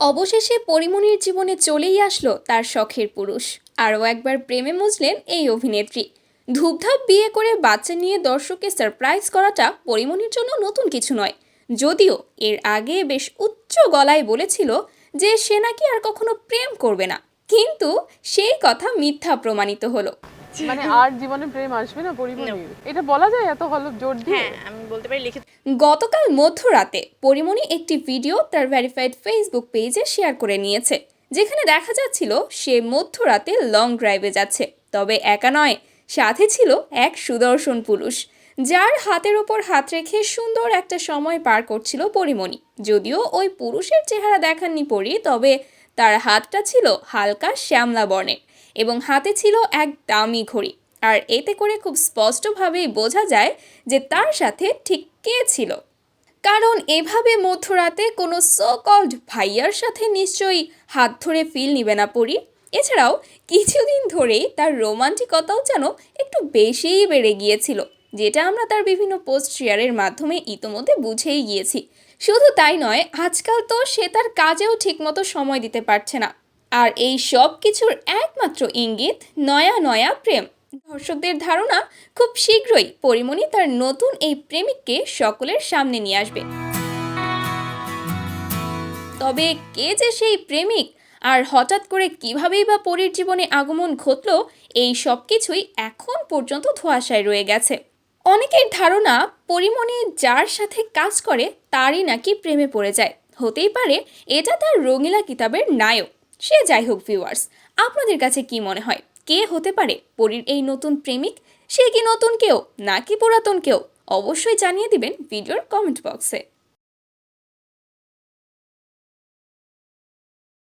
অবশেষে পরিমণির জীবনে চলেই আসলো তার শখের পুরুষ। আরও একবার প্রেমে মজলেন এই অভিনেত্রী। ধূপধাপ বিয়ে করে বাচ্চা নিয়ে দর্শককে সারপ্রাইজ করাটা পরিমণির জন্য নতুন কিছু নয়। যদিও এর আগে বেশ উচ্চ গলায় বলেছিল যে সে নাকি আর কখনো প্রেম করবে না। কিন্তু সেই কথা মিথ্যা প্রমাণিত হলো। মানে আর জীবনে প্রেম আসবে না পরিমণির এটা বলা যায় এত হলো জোর দিয়ে? হ্যাঁ আমি বলতে পারি লিখিত। গতকাল মধ্যরাতে পরিমণি একটি ভিডিও তার ভেরিফাইড ফেসবুক পেজে শেয়ার করে নিয়েছে যেখানে দেখা যাচ্ছিল সে মধ্যরাতে লং ড্রাইভে যাচ্ছে তবে একা নয় সাথে ছিল এক সুদর্শন পুরুষ যার হাতের ওপর হাত রেখে সুন্দর একটা সময় পার করছিল পরিমণি। যদিও ওই পুরুষের চেহারা দেখাননি পরি তবে তার হাতটা ছিল হালকা শ্যামলা বর্ণের এবং হাতে ছিল এক দামি ঘড়ি। আর এতে করে খুব স্পষ্টভাবেই বোঝা যায় যে তার সাথে ঠিক কে ছিল। কারণ এভাবে মধ্যরাতে কোনো সো কল্ড ভাইয়ার সাথে নিশ্চয়ই হাত ধরে ফিল নিবে না পড়ি এছাড়াও কিছুদিন ধরেই তার রোমান্টিকতাও যেন একটু বেশিই বেড়ে গিয়েছিল। যেটা আমরা তার বিভিন্ন পোস্ট শেয়ারের মাধ্যমে ইতোমধ্যে বুঝেই গিয়েছি। শুধু তাই নয়, আজকাল তো সে তার কাজেও ঠিকমতো সময় দিতে পারছে না। আর এই সব কিছুর একমাত্র ইঙ্গিত নয়া নয়া প্রেম। দর্শকদের ধারণা, খুব শীঘ্রই পরিমণি তার নতুন এই প্রেমিককে সকলের সামনে নিয়ে আসবে। তবে কে যে সেই প্রেমিক, আর হঠাৎ করে কিভাবেই বা পরীর জীবনে আগমন ঘটলো, এই সব কিছুই এখন পর্যন্ত ধোঁয়াশায় রয়ে গেছে। অনেকের ধারণা পরিমণি যার সাথে কাজ করে তারই নাকি প্রেমে পড়ে যায়। হতেই পারে এটা তার রঙিলা কিতাবের নায়ক। সে যাই হোক ভিউয়ার্স আপনাদের কাছে কি মনে হয়? কে হতে পারে পরীর এই নতুন প্রেমিক? সে কি নতুন কেউ নাকি পুরাতন কেউ? অবশ্যই জানিয়ে দিবেন ভিডিওর কমেন্ট বক্সে